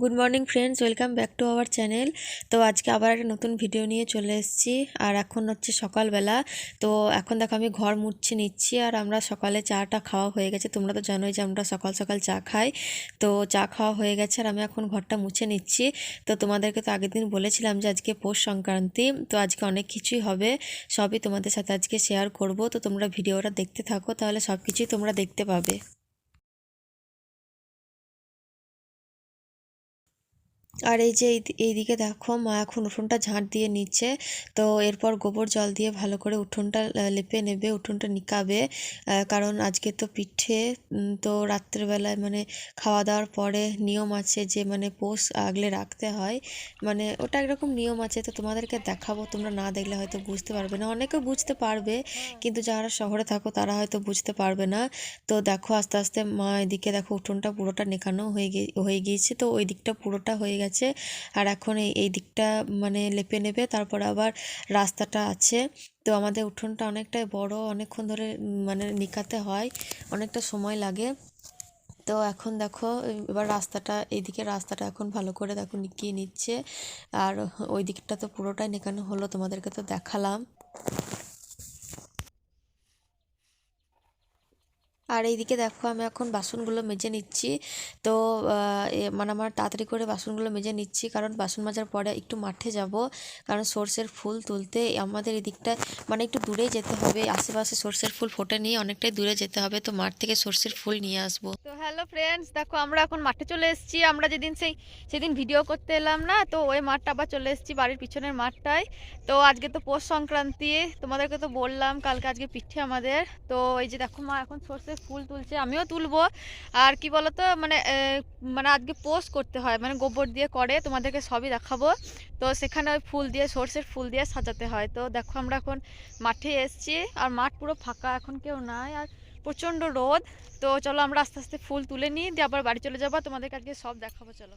Good morning friends welcome back to our channel তো আজকে আবার একটা নতুন ভিডিও নিয়ে চলে এসেছি। আর এখন হচ্ছে সকালবেলা। তো এখন দেখো আমি ঘর মুছছি, নিচ্ছি। আর আমরা সকালে চাটা খাওয়া হয়ে গেছে। তোমরা তো জানোই যে আমরা সকাল সকাল চা খাই। তো চা খাওয়া হয়ে গেছে আর আমি এখন ঘরটা মুছে নিচ্ছি। তো তোমাদেরকে তো আগের দিন বলেছিলাম যে আজকে পৌষ সংক্রান্তি। তো আজকে অনেক কিছুই হবে। সবই তোমাদের সাথে আজকে শেয়ার করব। তো তোমরা ভিডিওটা দেখতে থাকো। তাহলে সব কিছুই তোমরা দেখতে পাবে। আর এই যে এই- এইদিকে দেখো মা এখন উঠোনটা ঝাঁট দিয়ে নিচ্ছে। তো এরপর গোবর জল দিয়ে ভালো করে উঠোনটা লেপে নেবে উঠোনটা নিকাবে। কারণ আজকে তো পিঠে তো রাত্রেবেলায় মানে খাওয়া দাওয়ার পরে নিয়ম আছে যে মানে পোষ আগলে রাখতে হয়। মানে ওটা একরকম নিয়ম আছে তো তোমাদেরকে দেখাবো। তোমরা না দেখলে হয়তো বুঝতে পারবে না। অনেকে বুঝতে পারবে কিন্তু যারা শহরে থাকো তারা হয়তো বুঝতে পারবে না। তো দেখো আস্তে আস্তে মা এদিকে দেখো উঠোনটা পুরোটা নেকানো হয়ে গিয়ে হয়ে গিয়েছে। তো ওই দিকটা পুরোটা হয়ে গেছে। আর এখন এই এই দিকটা মানে লেপে নেবে, তারপর আবার রাস্তাটা আছে। তো আমাদের উঠোনটা অনেকটাই বড়, অনেকক্ষণ ধরে মানে নিকাতে হয়, অনেকটা সময় লাগে। তো এখন দেখো, এবার রাস্তাটা, এইদিকে রাস্তাটা এখন ভালো করে দেখো নিকিয়ে নিচ্ছে। আর ওই দিকটা তো পুরোটাই নেকানো হলো, তোমাদেরকে তো দেখালাম। আর এইদিকে দেখো আমি এখন বাসনগুলো মেজে নিচ্ছি। তো মানে আমার তাড়াতাড়ি করে বাসনগুলো মেজে নিচ্ছি কারণ বাসন মাজার পরে একটু মাঠে যাব। কারণ সর্ষের ফুল তুলতে আমাদের এদিকটা মানে একটু দূরেই যেতে হবে। আশেপাশে সর্ষের ফুল ফোটে নিয়ে অনেকটাই দূরে যেতে হবে। তো মাঠ থেকে সর্ষের ফুল নিয়ে আসব। তো হ্যালো ফ্রেন্ডস দেখো আমরা এখন মাঠে চলে এসেছি। আমরা যেদিন সেই, সেদিন ভিডিও করতে এলাম না? তো ওই মাঠটা আবার চলে এসেছি, বাড়ির পিছনের মাঠটায়। তো আজকে তো পৌষ সংক্রান্তি, তোমাদেরকে তো বললাম, কালকে আজকে পিঠে আমাদের। তো এই যে দেখো মা, এখন সর্ষের ফুল তুলছে, আমিও তুলবো। আর কি বলতো মানে মানে আজকে পোস্ট করতে হয় মানে গোবর দিয়ে করে, তোমাদেরকে সবই দেখাবো। তো সেখানে ওই ফুল দিয়ে, সর্ষের ফুল দিয়ে সাজাতে হয়। তো দেখো আমরা এখন মাঠে এসছি, আর মাঠ পুরো ফাঁকা, এখন কেউ নাই, আর প্রচণ্ড রোদ। তো চলো আমরা আস্তে আস্তে ফুল তুলে নিই, দিয়ে আবার বাড়ি চলে যাব, তোমাদেরকে আজকে সব দেখাবো, চলো।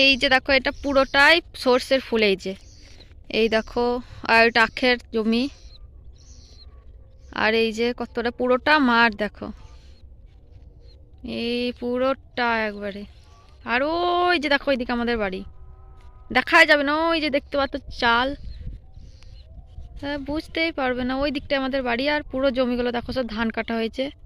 এই যে দেখো, এটা পুরোটাই সর্ষের ফুল, এই যে। এই দেখো, আর এটা আখের জমি। আর এই যে কতটা, পুরোটা মাঠ, দেখো। এই পুরোটা একবারে। আর ওই যে দেখো ওইদিকে আমাদের বাড়ি। দেখাই যাবে না, ওই যে দেখতে পাচ্ছ চাল। হ্যাঁ বুঝতেই পারবে না, ওই দিকটা আমাদের বাড়ি। আর পুরো জমিগুলো দেখো, সব ধান কাটা হয়েছে।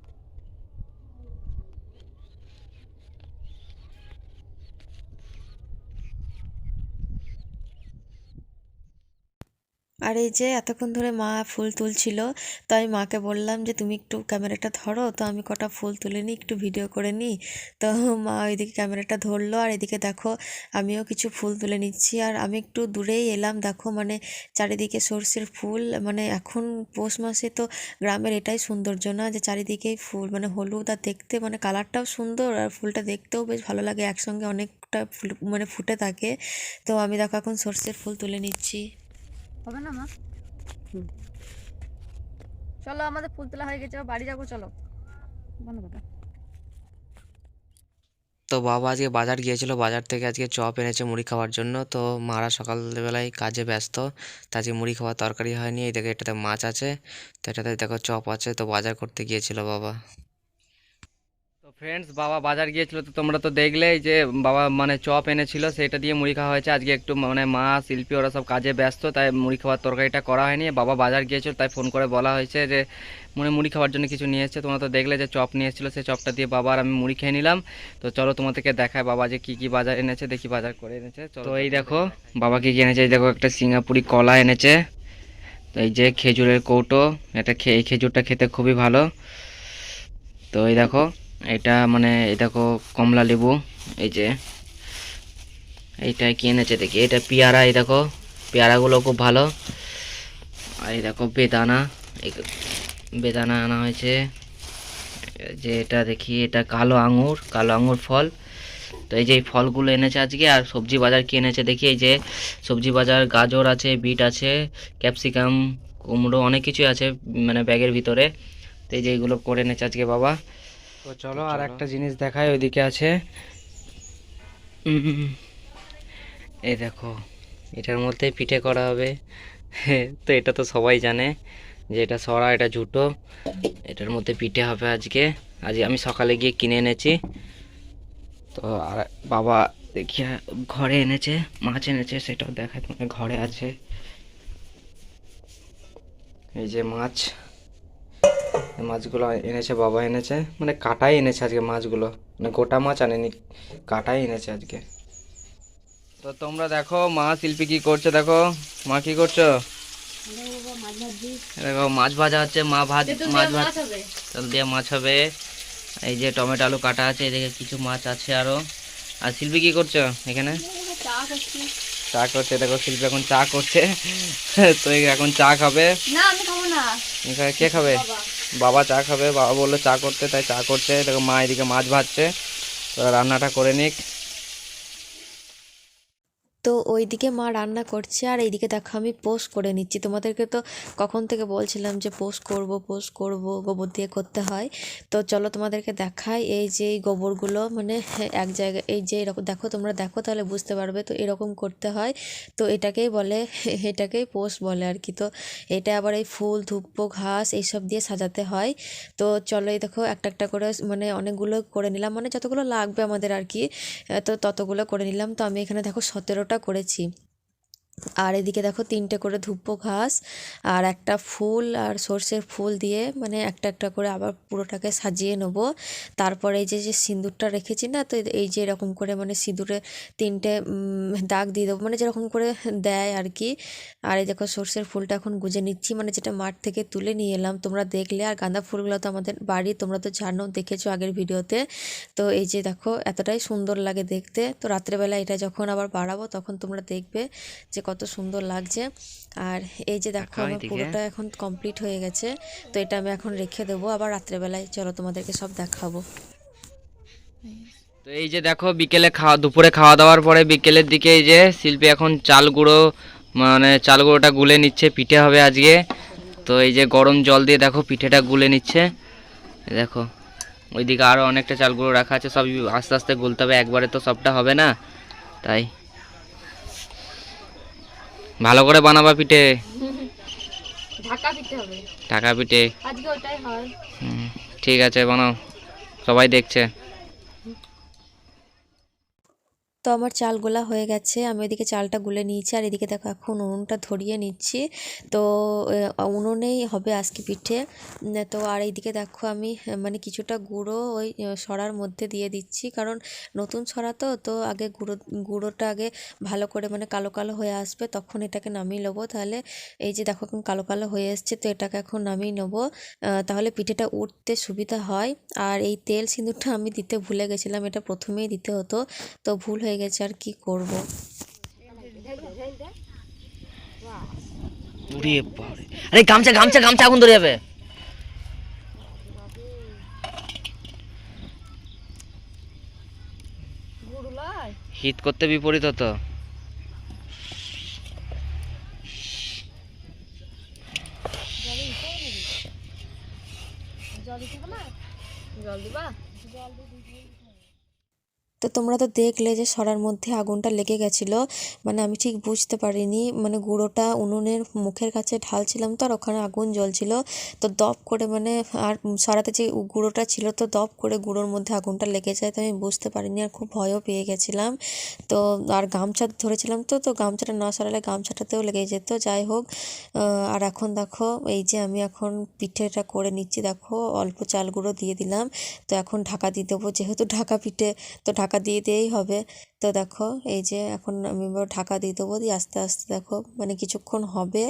আর এই যে এতক্ষণ ধরে মা ফুল তুলছিল তো আমি মাকে বললাম যে, তুমি একটু ক্যামেরাটা ধরো, তো আমি কটা ফুল তুলে নিই, একটু ভিডিও করে নিই। তো মা ওইদিকে ক্যামেরাটা ধরলো, আর এদিকে দেখো আমিও কিছু ফুল তুলে নিচ্ছি। আর আমি একটু দূরেই এলাম, দেখো মানে চারিদিকে সর্ষের ফুল মানে এখন পৌষ মাসে তো গ্রামের এটাই সৌন্দর্য না, যে চারিদিকেই ফুল মানে হলুদ আর দেখতে মানে কালারটাও সুন্দর, আর ফুলটা দেখতেও বেশ ভালো লাগে, একসঙ্গে অনেকটা ফুল মানে ফুটে থাকে। তো আমি দেখো এখন সর্ষের ফুল তুলে নিচ্ছি। হবে না মা? চলো আমাদের ফুল তোলা হয়ে গেছে বাড়ি যাব চলো। করো। তো বাবা আজকে বাজার গিয়েছিল বাজার থেকে আজকে চপ এনেছে মুড়ি খাওয়ার জন্য। তো মারা সকালবেলায় কাজে ব্যস্ত তা আজকে মুড়ি খাওয়ার তরকারি হয়নি। এই দেখো এটাতে মাছ আছে তো এটাতে দেখো চপ আছে তো বাজার করতে গিয়েছিল বাবা। ফ্রেন্ডস বাবা বাজার গিয়েছিল তো তোমরা তো দেখলেই যে বাবা মানে চপ এনেছিল সেটা দিয়ে মুড়ি খাওয়া হয়েছে। আজকে একটু মানে মা শিল্পী ওরা সব কাজে ব্যস্ত তাই মুড়ি খাওয়ার তরকারিটা করা হয়নি। বাবা বাজার গিয়েছিল তাই ফোন করে বলা হয়েছে যে মানে মুড়ি খাওয়ার জন্য কিছু নিয়ে এসেছে। তোমরা তো দেখলে যে চপ নিয়ে এসেছিল সেই চপটা দিয়ে বাবা আর আমি মুড়ি খেয়ে নিলাম। তো চলো তোমাদেরকে দেখায় বাবা যে কি কি বাজার এনেছে দেখি বাজার করে এনেছে। তো এই দেখো বাবা কী কী এনেছে এই দেখো একটা সিঙ্গাপুরি কলা এনেছে। তো এই যে খেজুরের কৌটো এটা খে এই খেজুরটা খেতে খুবই ভালো। তো এই দেখো এটা মানে দেখো কমলা লেবু, এই যে। এইটা কি এনেছে দেখি? এটা পেয়ারা, এই দেখো। পেয়ারাগুলো খুব ভালো। আর এই দেখো বেদানা বেদানা আনা হয়েছে। যে এটা দেখি, এটা কালো আঙুর কালো আঙুর ফল। তো এই যে ফলগুলো এনেছে আজকে, আর সবজি বাজার কি এনেছে দেখি? এই যে সবজি বাজার, গাজর আছে, বিট আছে, ক্যাপসিকাম, কুমড়ো, অনেক কিছুই আছে মানে ব্যাগের ভিতরে। তো এই যে এইগুলো করে এনেছে আজকে বাবা। তো চলো আর একটা জিনিস দেখায় ওইদিকে আছে। এই দেখো এটার মধ্যে পিঠে করা হবে। তো এটা তো সবাই জানে যে এটা সরা এটা ঝুটো এটার মধ্যে পিঠে হবে আজকে। আজ আমি সকালে গিয়ে কিনে এনেছি। তো আর বাবা দেখি ঘরে এনেছে মাছ এনেছে সেটাও দেখা মানে ঘরে আছে। এই যে মাছ। মাছগুলো এনেছে বাবা এনেছে। মানে কাটাই এনেছে আজকে মাছগুলো। মানে গোটা মাছ আনেনি কাটাই এনেছে আজকে। তো তোমরা দেখো মা শিল্পী কি করছে দেখো। মা কি করছ? দেখো মাছ ভাজা হচ্ছে মা ভাজ মাছ ভাজ তেল দিয়ে মাছ হবে। এই যে টমেটো আলু কাটা আছে এদিকে কিছু মাছ আছে আরও। আর শিল্পী কি করছ এখানে? চা করছে দেখো শিল্পী এখন চা করছে। তো এখন চা খাবে। না আমি খাব না। কে খাবে? বাবা চা খাবে, বাবা বলল চা করতে, তাই চা করছে। দেখো মা এদিকে মাছ ভাজছে। তো রান্নাটা করে নিক। তো ওইদিকে মা রান্না করছে আর এইদিকে দেখো আমি পোস্ট করে নিচ্ছি। তোমাদেরকে তো কখন থেকে বলছিলাম যে পোস্ট করব পোস্ট করব, গোবর দিয়ে করতে হয়। তো চলো তোমাদেরকে দেখাই এই যে এই গোবরগুলো মানে এক জায়গায় এই যে এরকম, দেখো তোমরা দেখো তাহলে বুঝতে পারবে। তো এরকম করতে হয়। তো এটাকেই বলে, এটাকেই পোস্ট বলে আর কি। তো এটা আবার এই ফুল, ধূপ, ঘাস এইসব দিয়ে সাজাতে হয়। তো চলো এই দেখো একটা একটা করে মানে অনেকগুলো করে নিলাম। মানে যতগুলো লাগবে আমাদের আর কি, তো ততগুলো করে নিলাম। তো আমি এখানে দেখো সতেরোটা করেছি। আর এদিকে দেখো তিনটে করে ধূপ ঘাস আর একটা ফুল আর সর্ষের ফুল দিয়ে মানে একটা একটা করে আবার পুরোটাকে সাজিয়ে নেব। তারপরে এই যে যে সিঁদুরটা রেখেছি না, তো এই যে এরকম করে মানে সিঁদুরে তিনটে দাগ দিয়ে দেবো মানে যেরকম করে দেয় আর কি। আর এই দেখো সর্ষের ফুলটা এখন গুজে নিচ্ছি মানে যেটা মাঠ থেকে তুলে নিয়ে এলাম। তোমরা দেখলে, আর গাঁদা ফুলগুলো তো আমাদের বাড়ি, তোমরা তো জানো, দেখেছ আগের ভিডিওতে। তো এই যে দেখো, এতটাই সুন্দর লাগে দেখতে। তো রাত্রেবেলা এটা যখন আবার বাড়াবো, তখন তোমরা দেখবে যে কত সুন্দর লাগছে। আর এই যে দেখো আমার পুরোটা এখন কমপ্লিট হয়ে গেছে। তো এটা আমি এখন রেখে দেবো। আবার রাত্রেবেলায় চলো তোমাদেরকে সব দেখাবো। তো এই যে দেখো বিকেলে খাওয়া দুপুরে খাওয়া দাওয়ার পরে বিকেলের দিকে এই যে শিল্পী এখন চাল গুঁড়ো মানে চাল গুঁড়োটা গুলে নিচ্ছে পিঠে হবে আজকে। তো এই যে গরম জল দিয়ে দেখো পিঠেটা গুলে নিচ্ছে। দেখো ওইদিকে আরও অনেকটা চাল গুঁড়ো রাখা আছে সবই আস্তে আস্তে গুলতে হবে একবারে তো সবটা হবে না। তাই। ভালো করে বানাবা পিঠে। ঢাকা হবে। পিঠে। আজকে ওটাই হয়। ঠিক আছে বানাও। সবাই দেখছে। তো আমার চাল গোলা হয়ে গেছে। আমি ওইদিকে চালটা গুলে নিয়েছি আর এদিকে দেখো এখন উনুনটা ধরিয়ে নিচ্ছি। তো উনুনেই হবে আজকে পিঠে। তো আর এইদিকে দেখো আমি মানে কিছুটা গুঁড়ো ওই সরার মধ্যে দিয়ে দিচ্ছি। কারণ নতুন সরা তো তো আগে গুঁড়ো, গুঁড়োটা আগে ভালো করে মানে কালো কালো হয়ে আসবে তখন এটাকে নামিয়ে নেব। তাহলে এই যে দেখো এখন কালো কালো হয়ে এসছে, তো এটাকে এখন নামিয়ে নেব। তাহলে পিঠেটা উঠতে সুবিধা হয়। আর এই তেল সিঁদুরটা আমি দিতে ভুলে গেছিলাম, এটা প্রথমেই দিতে হতো। তো ভুল হয়ে গেছে আর কি করব? আরে গামছা গামছা গামছা আগুন ধরে যাবে। হিট করতে বিপরীত হতো। জল না জল দিবা? তো তোমরা তো দেখলে যে সরার মধ্যে আগুনটা লেগে গেছিল। মানে আমি ঠিক বুঝতে পারিনি। মানে গুঁড়োটা উনুনের মুখের কাছে ঢালছিলাম তো, আর ওখানে আগুন জ্বলছিল। তো দপ করে মানে আর সরাতে যে গুঁড়োটা ছিল তো দপ করে গুঁড়োর মধ্যে আগুনটা লেগে যায় তো আমি বুঝতে পারিনি আর খুব ভয়ও পেয়ে গেছিলাম। তো আর গামছা ধরেছিলাম তো তো গামছাটা না সরালে গামছাটাতেও লেগে যেত। যাই হোক আর এখন দেখো, এই যে আমি এখন পিঠেটা করে নিচ্ছি, দেখো, অল্প চাল গুঁড়ো দিয়ে দিলাম। তো এখন ঢাকা দিয়ে দেবো, যেহেতু ঢাকা পিঠে, তো ঢাকা দিয়ে দিয়েই হবে। তো দেখো, এই যে এখন আমি ঢাকা দিয়ে দেবো। দিয়ে আস্তে আস্তে দেখো মানে কিছুক্ষণ হবে।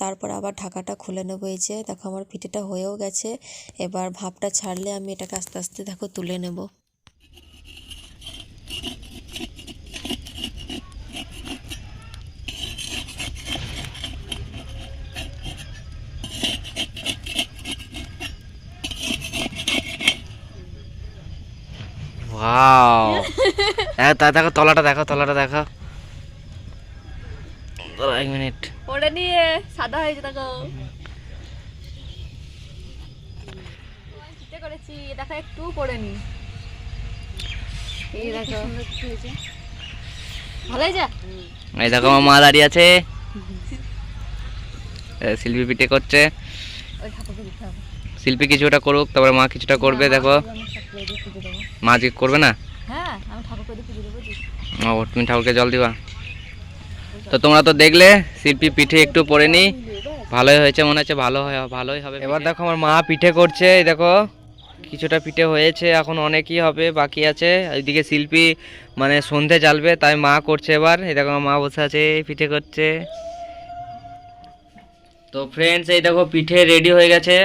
তারপর আবার ঢাকাটা খুলে নেব। এই যে দেখো, আমার পিঠেটা হয়েও গেছে। এবার ভাপটা ছাড়লে আমি এটাকে আস্তে আস্তে দেখো তুলে নেব। ওয়াও তা দেখো তলাটা দেখো তলাটা দেখো। এক মিনিট। ওটা নিয়ে সাদা হয়েছে দেখো। পিঠে করেছি দেখো একটু পড়ে নি। এই দেখো। ভালো এই দেখো আমার মা দাঁড়িয়ে আছে। শিল্পী পিঠে করছে। শিল্পী কিছুটা করুক তারপরে মা কিছুটা করবে দেখো। মা করবে না? হ্যাঁ আমি ঠাকুরকে পুজো দেবো ও তুমি ঠাকুরকে জল দিবা? তো তোমরা তো দেখলে শিল্পী পিঠে একটু পরে নি। ভালোই হয়েছে মনে হচ্ছে ভালো হয় ভালোই হবে এবার দেখো আমার মা পিঠে করছে এই দেখো কিছুটা পিঠে হয়েছে এখন অনেকই হবে বাকি আছে। এইদিকে শিল্পী মানে সন্ধে জ্বালবে তাই মা করছে এবার। এই দেখো আমার মা বসে আছে পিঠে করছে। তো ফ্রেন্ডস এই দেখো পিঠে রেডি হয়ে গেছে।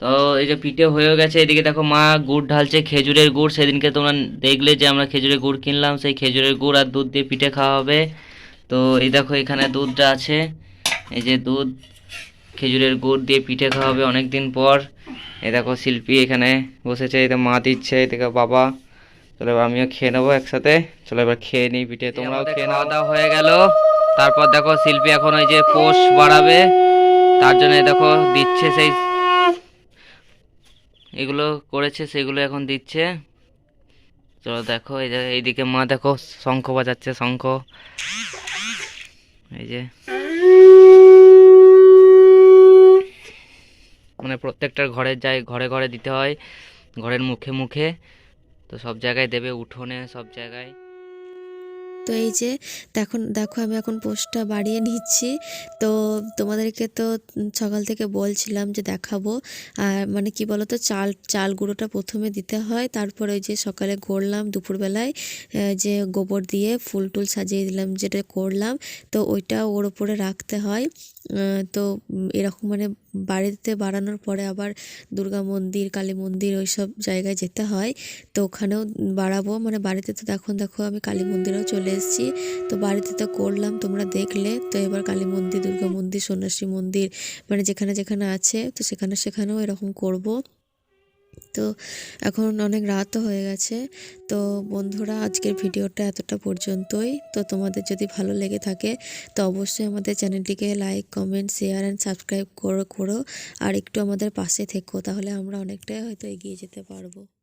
তো এই যে পিঠে হয়ে গেছে এদিকে দেখো মা গুড় ঢালছে খেজুরের গুড়। সেদিনকে তোমরা দেখলে যে আমরা খেজুরের গুড় কিনলাম সেই খেজুরের গুড় আর দুধ দিয়ে পিঠে খাওয়া হবে। তো এই দেখো এখানে দুধটা আছে এই যে দুধ খেজুরের গুড় দিয়ে পিঠে খাওয়া হবে অনেক দিন পর। এই দেখো শিল্পী এখানে বসেছে এই মা দিচ্ছে এই দেখো বাবা। চলো এবার আমিও খেয়ে নেব একসাথে। চলো এবার খেয়ে নিই পিঠে তোমরাও খেয়ে খাওয়া দাওয়া হয়ে গেল। তারপর দেখো শিল্পী এখন ওই যে পোষ বাড়াবে। তার জন্য দেখো দিচ্ছে সেই এগুলো করেছে, সেগুলো এখন দিচ্ছে। চলো দেখো, এই যে এইদিকে মা দেখো, শঙ্খ বাজাচ্ছে, শঙ্খ। এই যে। মানে প্রত্যেকটার ঘরে যায় ঘরে ঘরে দিতে হয়, ঘরের মুখে মুখে। তো সব জায়গায় দেবে, উঠোনে সব জায়গায়। তো এই যে দেখো দেখো আমি এখন পোস্টটা বাড়িয়ে নিচ্ছি। তো তোমাদেরকে তো সকাল থেকে বলছিলাম যে দেখাবো। আর মানে কি বলতো, চাল চাল গুঁড়োটা প্রথমে দিতে হয়, তারপরে ওই যে সকালে গড়লাম দুপুরবেলায় যে গোবর দিয়ে ফুল টুল সাজিয়ে দিলাম, যেটা করলাম, তো ওইটা ওর ওপরে রাখতে হয়। তো এরকম মানে বাড়িতে বাড়ানোর পরে আবার দুর্গা মন্দির, কালী মন্দির ওই সব জায়গায় যেতে হয়। তো ওখানেও বাড়াবো। মানে বাড়িতে তো এখন দেখো আমি কালী মন্দিরেও চলে এসেছি। তো বাড়িতে তো করলাম, তোমরা দেখলে। তো এবার কালী মন্দির, দুর্গা মন্দির, সন্ন্যাসী মন্দির মানে যেখানে যেখানে আছে, তো সেখানে সেখানেও এরকম করব। তো এখন অনেক রাতও হয়ে গেছে। তো বন্ধুরা, আজকের ভিডিওটা এতটা পর্যন্তই। তো তোমাদের যদি ভালো লেগে থাকে, তো অবশ্যই আমাদের চ্যানেলটিকে like comment share and subscribe করো করো। আর একটু আমাদের পাশে থেকো, তাহলে আমরা অনেকটাই হয়তো এগিয়ে যেতে পারব।